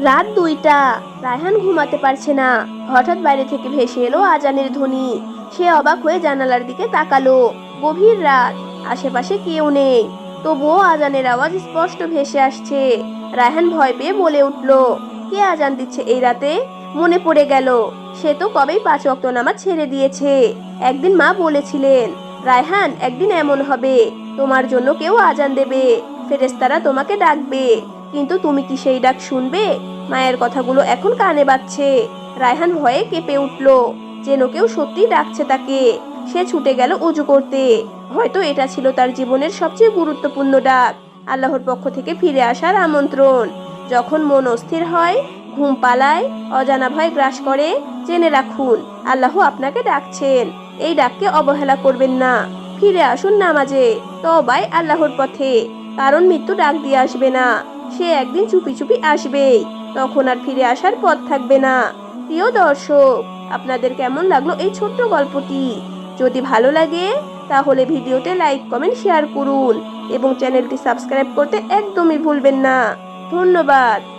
রাত দুইটা। রায়হান ঘুমাতে পারছে না। হঠাৎ বাইরে থেকে ভেসে এলো আজানের ধ্বনি। সে অবাক হয়ে জানালার দিকে তাকালো। গভীর রাত। আশেপাশে কেউ নেই। তবুও আজানের আওয়াজ স্পষ্ট ভেসে আসছে। রায়হান ভয় পেয়ে বলে উঠল, কে আজান দিচ্ছে এই রাতে? মনে পড়ে গেল, সে তো কবেই পাঁচ অক্ত নামাজ ছেড়ে দিয়েছে। একদিন মা বলেছিলেন, রায়হান, একদিন এমন হবে। তোমার জন্য কেউ আজান দেবে। ফেরেস্তারা তোমাকে ডাকবে। কিন্তু তুমি কি সেই ডাক শুনবে? মায়ের কথাগুলো এখন কানে বাজছে। রায়হান ভয়ে কেঁপে উঠল। যেন কেউ সত্যি ডাকছে তাকে। সে ছুটে গেল উজু করতে। হয়তো এটা ছিল তার জীবনের সবচেয়ে গুরুত্বপূর্ণ ডাক। আল্লাহর পক্ষ থেকে ফিরে আসার আমন্ত্রণ। যখন মন অস্থির হয়, ঘুম পালায়, অজানা ভয় গ্রাস করে, জেনে রাখুন, আল্লাহ আপনাকে ডাকছেন। এই ডাককে অবহেলা করবেন না। ফিরে আসুন নামাজে তবাই আল্লাহর পথে। কারণ মৃত্যু ডাক দিয়ে আসবে না। সে একদিন চুপি চুপি আসবেই তখন আর ফিরে আসার পথ থাকবে না। প্রিয় দর্শক, আপনাদের কেমন লাগল এই ছোট্ট গল্পটি? যদি ভালো লাগে, তাহলে ভিডিওতে লাইক, কমেন্ট, শেয়ার করুন এবং চ্যানেলটি সাবস্ক্রাইব করতে একদমই ভুলবেন না। ধন্যবাদ।